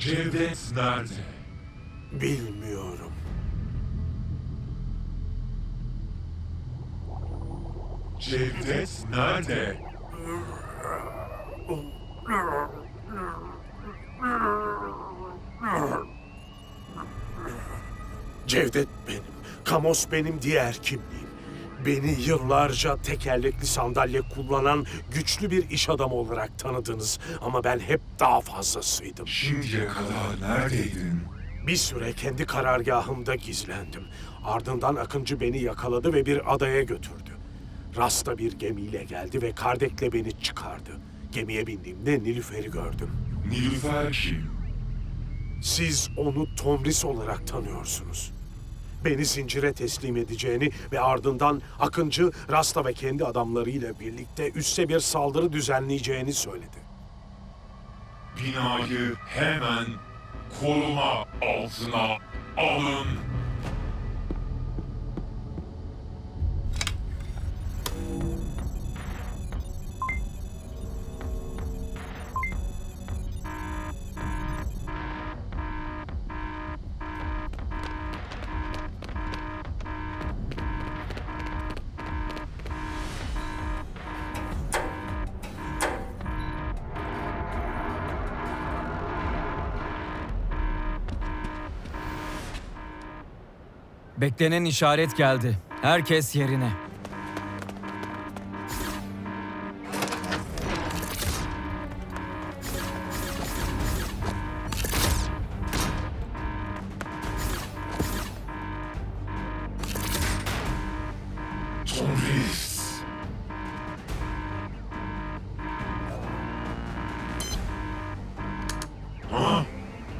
Cevdet nerede? Bilmiyorum. Cevdet nerede? Cevdet benim. Kamos benim diğer kimliğim. Beni yıllarca tekerlekli sandalye kullanan güçlü bir iş adamı olarak tanıdınız. Ama ben hep daha fazlasıydım. Şimdiye kadar neredeydin? Bir süre kendi karargahımda gizlendim. Ardından Akıncı beni yakaladı ve bir adaya götürdü. Rasta bir gemiyle geldi ve Kardek'le beni çıkardı. Gemiye bindiğimde Nilüfer'i gördüm. Nilüfer kim? Siz onu Tomris olarak tanıyorsunuz. Beni zincire teslim edeceğini ve ardından Akıncı, Rasta ve kendi adamlarıyla birlikte üsse bir saldırı düzenleyeceğini söyledi. Binayı hemen koruma altına alın. Beklenen işaret geldi. Herkes yerine.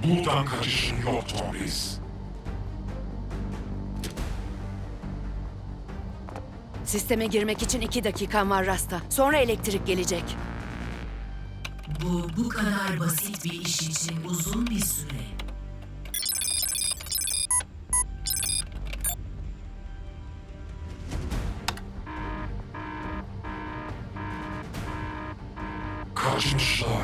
Buradan kaçışın yok Tomris. Sisteme girmek için iki dakikan var Rasta. Sonra elektrik gelecek. Bu bu kadar basit bir iş için uzun bir süre. Kaçmışlar.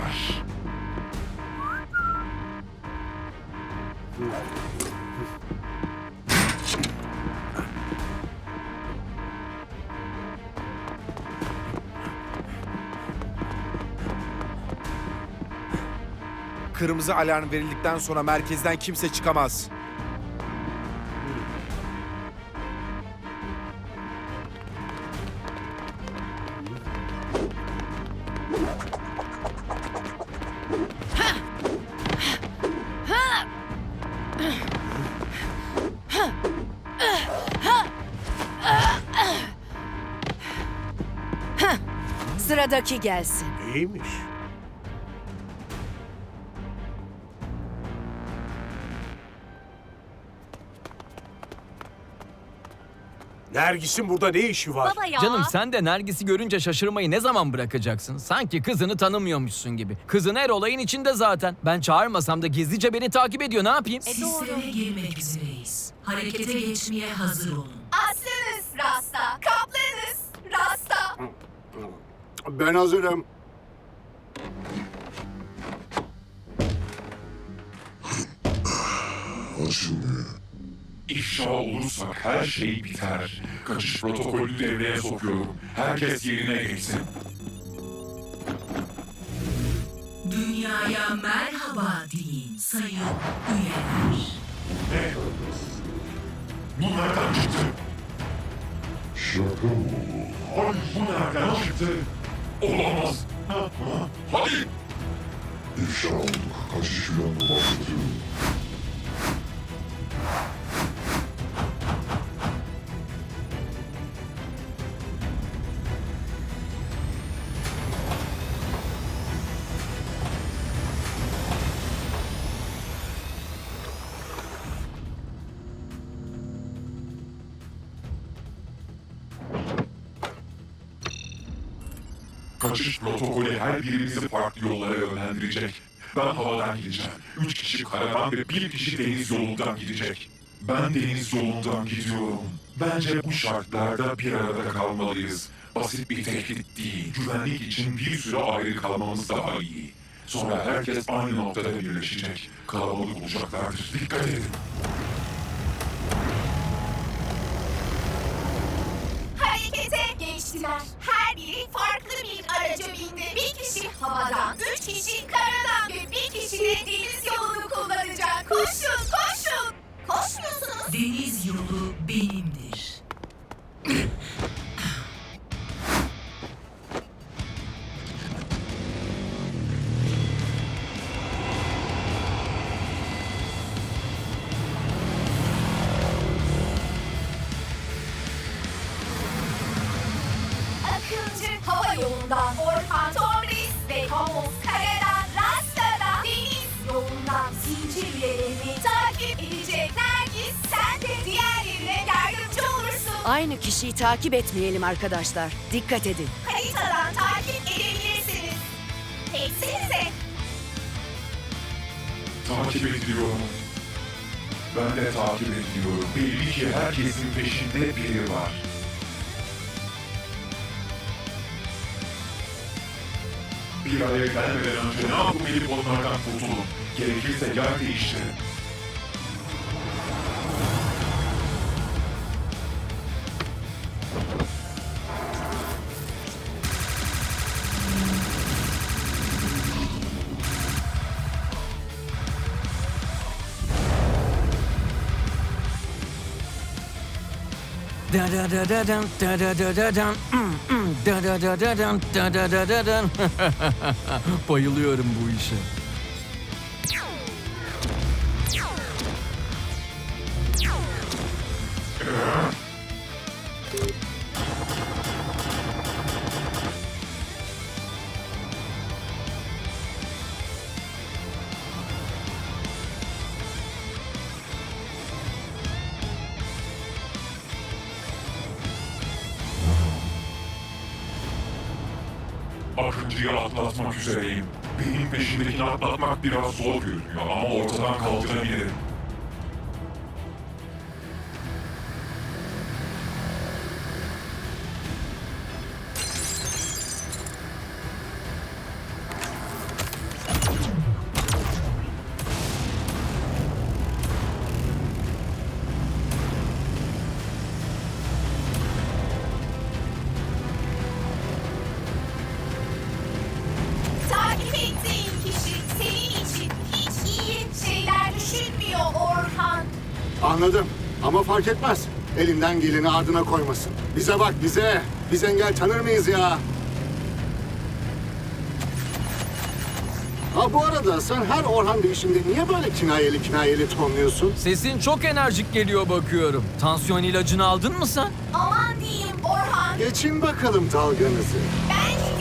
Kırmızı alarm verildikten sonra merkezden kimse çıkamaz. Sıradaki gelsin. İyiymiş. Nergis'in burada ne işi var? Baba ya. Canım sen de Nergis'i görünce şaşırmayı ne zaman bırakacaksın? Sanki kızını tanımıyormuşsun gibi. Kızın her olayın içinde zaten. Ben çağırmasam da gizlice beni takip ediyor. Ne yapayım? E, doğru. Sisteme girmek üzereyiz. Harekete geçmeye hazır olun. Aslanız Rasta. Kaplanız Rasta. Ben hazırım. İfşa olursak her şey biter. Kaçış protokolü devreye sokuyorum. Herkes yerine geçsin. Dünyaya merhaba deyin sayın üyeler. Ne? Bu nereden çıktı? Şaka mı? Ay bu nereden çıktı? Olamaz. Ha, ha, Hadi. İfşa olduk. Kaçış planını başlatıyorum. Kaçış protokolü her birimizi farklı yollara yönlendirecek. Ben havadan gideceğim. Üç kişi karadan ve bir kişi deniz yolundan gidecek. Ben deniz yolundan gidiyorum. Bence bu şartlarda bir arada kalmalıyız. Basit bir tehdit değil. Güvenlik için bir süre ayrı kalmamız daha iyi. Sonra herkes aynı noktada birleşecek. Kalabalık olacaklardır. Dikkat edin. Harekete geçtiler. Her biri farklı bir araca bindi. Bir kişi havadan, üç kişi karadan ve bir kişi de deniz yolunu kullanacak. Koşun, koşun. Koşmuyorsunuz. Deniz yolu benimdir. Aynı kişiyi takip etmeyelim arkadaşlar. Dikkat edin. Haritadan takip edebilirsiniz. Eksinize. Takip ediliyorum. Ben de takip ediliyorum. Belli ki herkesin peşinde biri var. Bir araya gelmeden önce ne yapıp edip onlardan kurtulun. Gerekirse yer değiştirin. Bayılıyorum bu işe. Akıncı'yı atlatmak üzereyim. Benim peşindekini atlatmak biraz zor görünüyor ama ortadan kaldırabilirim. Anladım. Ama fark etmez. Elinden geleni ardına koymasın. Bize bak bize. Biz engel tanır mıyız ya? Ha bu arada sen her Orhan değişimde niye böyle kinayeli kinayeli tonluyorsun? Sesin çok enerjik geliyor bakıyorum. Tansiyon ilacını aldın mı sen? Aman diyeyim Orhan. Geçin bakalım dalganızı. Bence